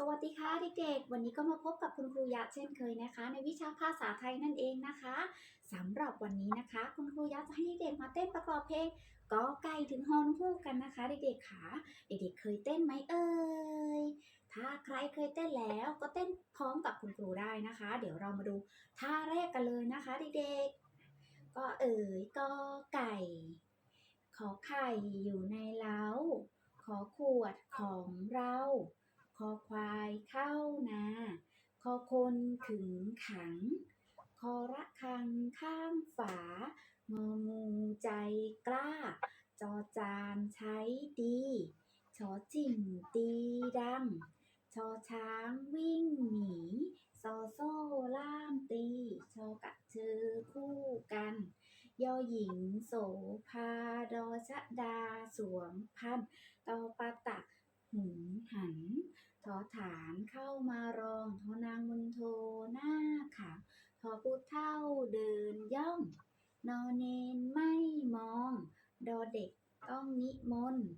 สวัสดีค่ะเด็กๆ วันนี้ก็มาพบกับคุณครูยะเช่นเคยนะคะ ในวิชาภาษาไทยนั่นเองนะคะสำหรับวันนี้นะคะ คุณครูยะจะให้เด็กๆมาเต้นประกอบเพลงกอไก่ถึงฮอนฮูกกันนะคะเด็กๆค่ะเด็กๆเคยเต้นไหมเอ่ยถ้าใครเคยเต้นแล้วก็เต้นพร้อมกับคุณครูได้นะคะ เดี๋ยวเรามาดูท่าแรกกันเลยนะคะเด็กๆ ก็เอ่ยกอไก่ ขอไข่อยู่ในเล้าขอขวดของเรา คอควายเข้านา คอคนขึงขัง คอระคังข้างฝางองูใจกล้า จอจานใช้ดีชอจิ่งตีดัง ชอช้างวิ่งหนีซอโซ่ล่ามตี ชอกระเชือคู่กัน ยอหญิงโสภาดอชะดาสวมพันธุ์ตอปาตัก หุนหัน ทอฐานเข้ามารองทอนางมุนโทหน้าขาวทอผู้เท่าเดินย่อง นอนเนนไม่มอง ดอเด็กต้องนิมนต์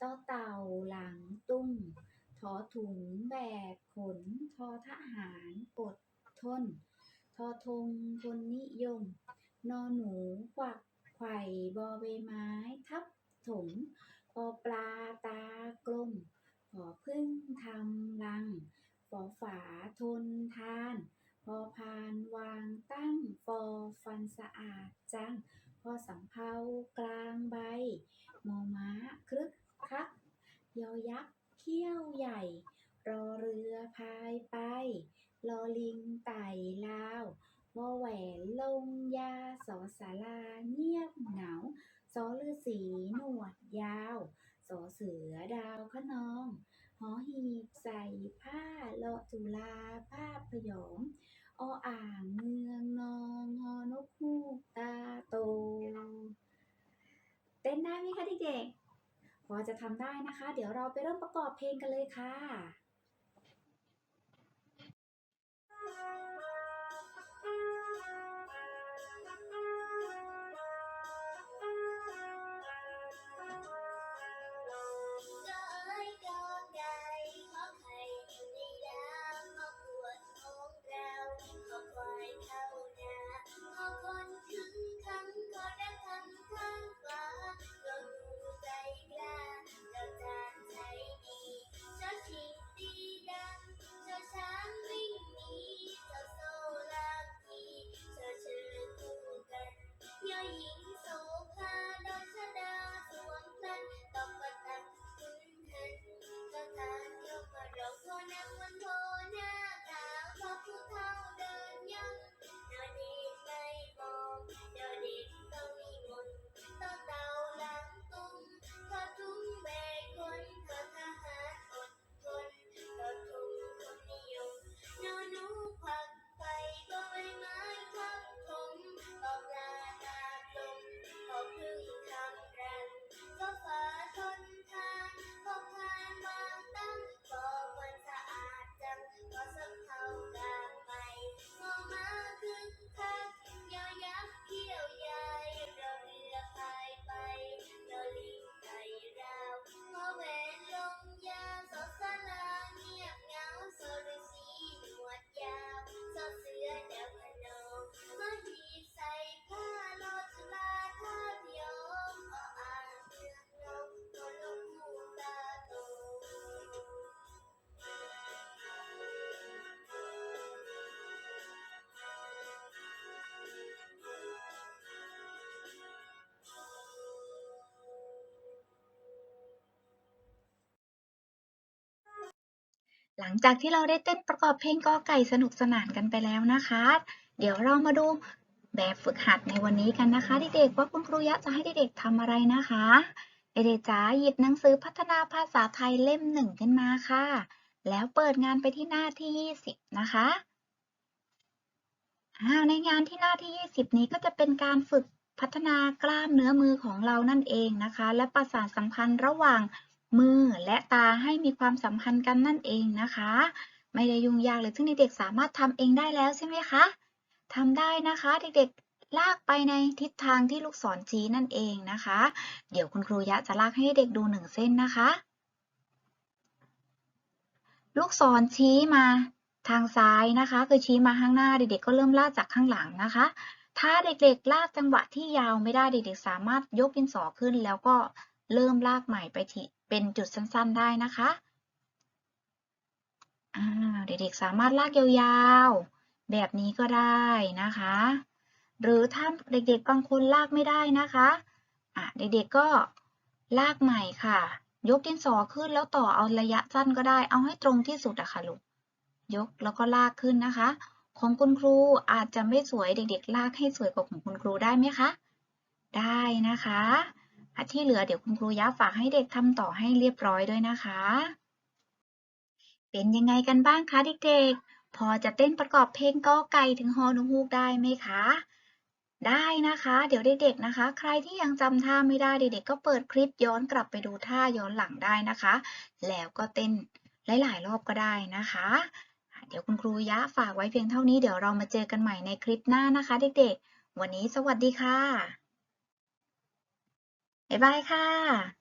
ตอเต่าหลังตุ้มทอถุงแบกขน ทอทหารอดทน ทอธงคนนิยม นอหนูควักไข่บอใบไม้ทับถมปอปลาตากลม ขอพึ่งทำรังฝอฝาทนทาน พอพานวางตั้งฟอฟันสะอาดจัง พอสำเภากลางใบมอม้าครึกครักยอยักษ์เขี้ยวใหญ่ รอเรือพายไป ลอลิงไต่ลาววอแหวนลงยาสอสาราเงียบเหงาสอฤาษีหนวดยาว สอเสือดาวขนอง หอหีบใส่ผ้าเลาะจุฬาภาพพยองออ่างเมืองนองฮอนกฮูกตาโต เต้นได้ไหมคะเด็กๆพอจะทำได้นะคะ เดี๋ยวเราไปเริ่มประกอบเพลงกันเลยค่ะ ลังจากที่เราได้เต้นประกอบเพลงกอไก่สนุกสนานกันไปแล้วนะคะ เดี๋ยวเรามาดูแบบฝึกหัดในวันนี้กันนะคะเด็กๆว่าคุณครูยะจะให้เด็กๆทำอะไรนะคะเด็กๆจ๋าหยิบหนังสือพัฒนาภาษาไทยเล่มหนึ่งขึ้นมาค่ะ แล้วเปิดงานไปที่หน้าที่ 20 นะคะในงานที่หน้าที่ 20 นี้ก็จะเป็นการฝึกพัฒนากล้ามเนื้อมือของเรานั่นเองนะคะ และประสาทสัมพันธ์ระหว่าง มือและตาให้มีความสัมพันธ์กันนั่นเองนะคะ ไม่ได้ยุ่งยากเลยซึ่งเด็กๆสามารถทำเองได้แล้วใช่ไหมคะทำได้นะคะเด็กๆลากไปในทิศทางที่ลูกศรชี้นั่นเองนะคะ เดี๋ยวคุณครูยะจะลากให้เด็กดูหนึ่งเส้นนะคะ ลูกศรชี้มาทางซ้ายนะคะ คือชี้มาข้างหน้าเด็กๆก็เริ่มลากจากข้างหลังนะคะ ถ้าเด็กๆลากจังหวะที่ยาวไม่ได้เด็กๆสามารถยกดินสอขึ้น แล้วก็เริ่มลากใหม่ไปที่ เป็นจุดสั้นๆได้นะคะเด็กๆสามารถลากยาวๆ แบบนี้ก็ได้นะคะ หรือถ้าเด็กๆบางคนลากไม่ได้นะคะะเด็กๆก็ลากใหม่ค่ะ ยกดินสอขึ้นแล้วต่อเอาระยะสั้นก็ได้ เอาให้ตรงที่สุดอะค่ะลูก ยกแล้วก็ลากขึ้นนะคะ ของคุณครูอาจจะไม่สวยเด็กๆ ลากให้สวยกว่าของคุณครูได้ไหมคะ ได้นะคะ ที่เหลือเดี๋ยวคุณครูย้าฝากให้เด็กทำต่อให้เรียบร้อยด้วยนะคะ เป็นยังไงกันบ้างคะเด็กๆ พอจะเต้นประกอบเพลงกอไก่ถึงฮอนุฮูกได้ไหมคะ ได้นะคะ เดี๋ยวเด็กๆนะคะ ใครที่ยังจำท่าไม่ได้เด็กๆก็เปิดคลิปย้อนกลับไปดูท่าย้อนหลังได้นะคะ แล้วก็เต้นหลายๆรอบก็ได้นะคะอะเดี๋ยวคุณครูยะฝากไว้เพียงเท่านี้เดี๋ยวเรามาเจอกันใหม่ในคลิปหน้านะคะ เด็กๆ วันนี้สวัสดีค่ะ บ๊ายบายค่ะ